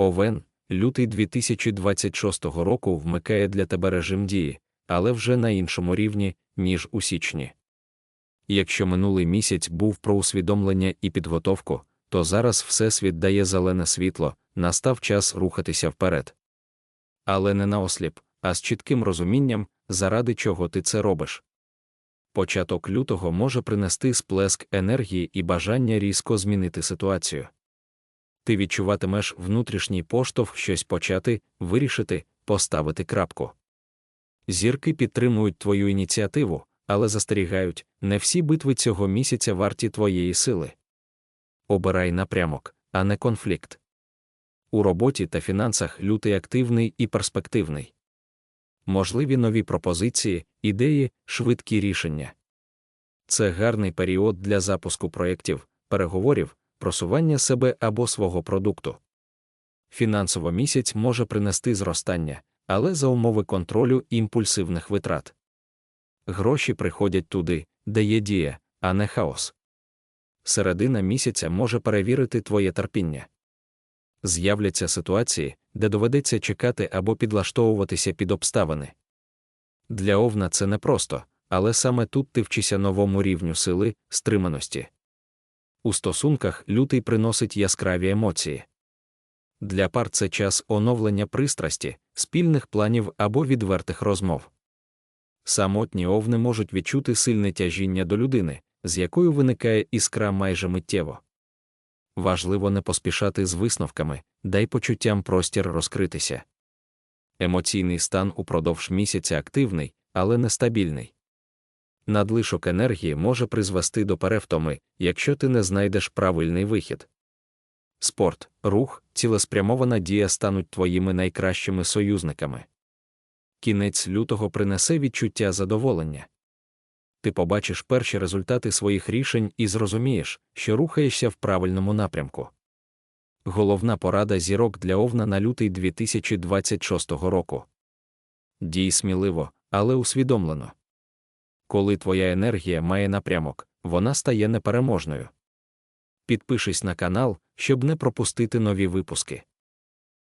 Овен, лютий 2026 року вмикає для тебе режим дії, але вже на іншому рівні, ніж у січні. Якщо минулий місяць був про усвідомлення і підготовку, то зараз Всесвіт дає зелене світло, настав час рухатися вперед. Але не наосліп, а з чітким розумінням, заради чого ти це робиш. Початок лютого може принести сплеск енергії і бажання різко змінити ситуацію. Ти відчуватимеш внутрішній поштовх щось почати, вирішити, поставити крапку. Зірки підтримують твою ініціативу, але застерігають, не всі битви цього місяця варті твоєї сили. Обирай напрямок, а не конфлікт. У роботі та фінансах лютий активний і перспективний. Можливі нові пропозиції, ідеї, швидкі рішення. Це гарний період для запуску проєктів, переговорів, просування себе або свого продукту. Фінансово місяць може принести зростання, але за умови контролю імпульсивних витрат. Гроші приходять туди, де є дія, а не хаос. Середина місяця може перевірити твоє терпіння. З'являться ситуації, де доведеться чекати або підлаштовуватися під обставини. Для овна це непросто, але саме тут ти вчишся новому рівню сили, стриманості. У стосунках лютий приносить яскраві емоції. Для пар це час оновлення пристрасті, спільних планів або відвертих розмов. Самотні овни можуть відчути сильне тяжіння до людини, з якою виникає іскра майже миттєво. Важливо не поспішати з висновками, дай почуттям простір розкритися. Емоційний стан упродовж місяця активний, але нестабільний. Надлишок енергії може призвести до перевтоми, якщо ти не знайдеш правильний вихід. Спорт, рух, цілеспрямована дія стануть твоїми найкращими союзниками. Кінець лютого принесе відчуття задоволення. Ти побачиш перші результати своїх рішень і зрозумієш, що рухаєшся в правильному напрямку. Головна порада зірок для овна на лютий 2026 року. Дій сміливо, але усвідомлено. Коли твоя енергія має напрямок, вона стає непереможною. Підпишись на канал, щоб не пропустити нові випуски.